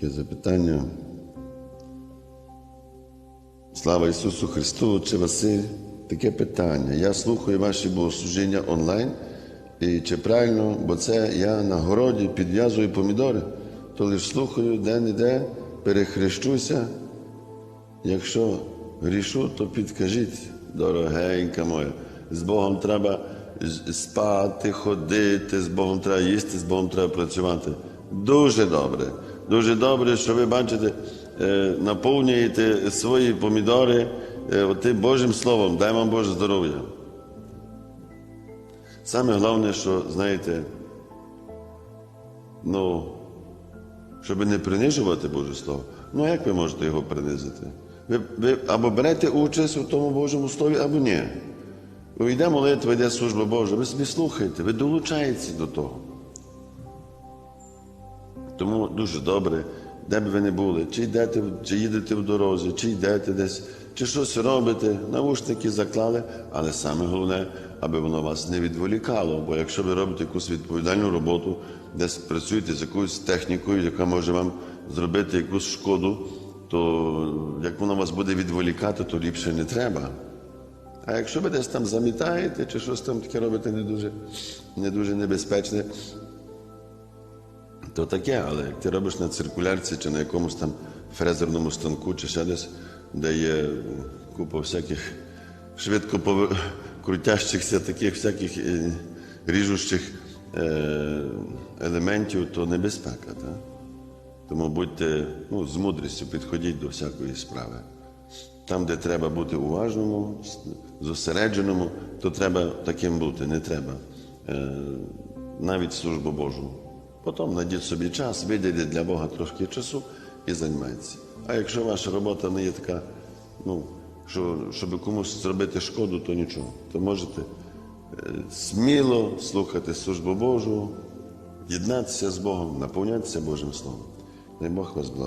Таке запитання. Слава Ісусу Христу, Отче Василь. Таке питання. Я слухаю ваші богослужіння онлайн. І чи правильно, бо це я на городі підв'язую помідори, то лише слухаю де-не-де, перехрещуся. Якщо грішу, то підкажіть, дорогенька моя. З Богом треба спати, ходити, з Богом треба їсти, з Богом треба працювати. Дуже добре. Дуже добре, що ви бачите, е, наповнюєте свої помідори е, отим Божим Словом. Дай вам Боже здоров'я. Саме головне, що, знаєте, ну, щоб не принижувати Боже Слово. Ну як ви можете його принизити? Ви, ви або берете участь у тому Божому Слові, або ні. Йде молитва, йде служба Божа, ви собі слухаєте, ви долучаєтеся до того. Тому дуже добре, де б ви не були, чи йдете, чи їдете в дорозі, чи йдете десь, чи щось робите, навушники заклали, але саме головне, аби воно вас не відволікало. Бо якщо ви робите якусь відповідальну роботу, десь працюєте з якоюсь технікою, яка може вам зробити якусь шкоду, то як воно вас буде відволікати, то ліпше не треба. А якщо ви десь там замітаєте, чи щось там таке робите не дуже, не дуже небезпечне, то таке, але як ти робиш на циркулярці чи на якомусь там фрезерному станку, чи ще десь, де є купа всяких швидко пове- крутящихся таких всяких е, ріжучих е, елементів, то небезпека. Так? Тому будьте ну, з мудрістю, підходіть до всякої справи. Там, де треба бути уважному, зосередженому, то треба таким бути, не треба. Е, навіть службу Божу. Потім знайдіть собі час, виділіть для Бога трошки часу і займайтеся. А якщо ваша робота не є така, ну, що, щоб комусь зробити шкоду, то нічого. То можете е, сміло слухати службу Божу, єднатися з Богом, наповнятися Божим Словом. Дай Бог вас благословить.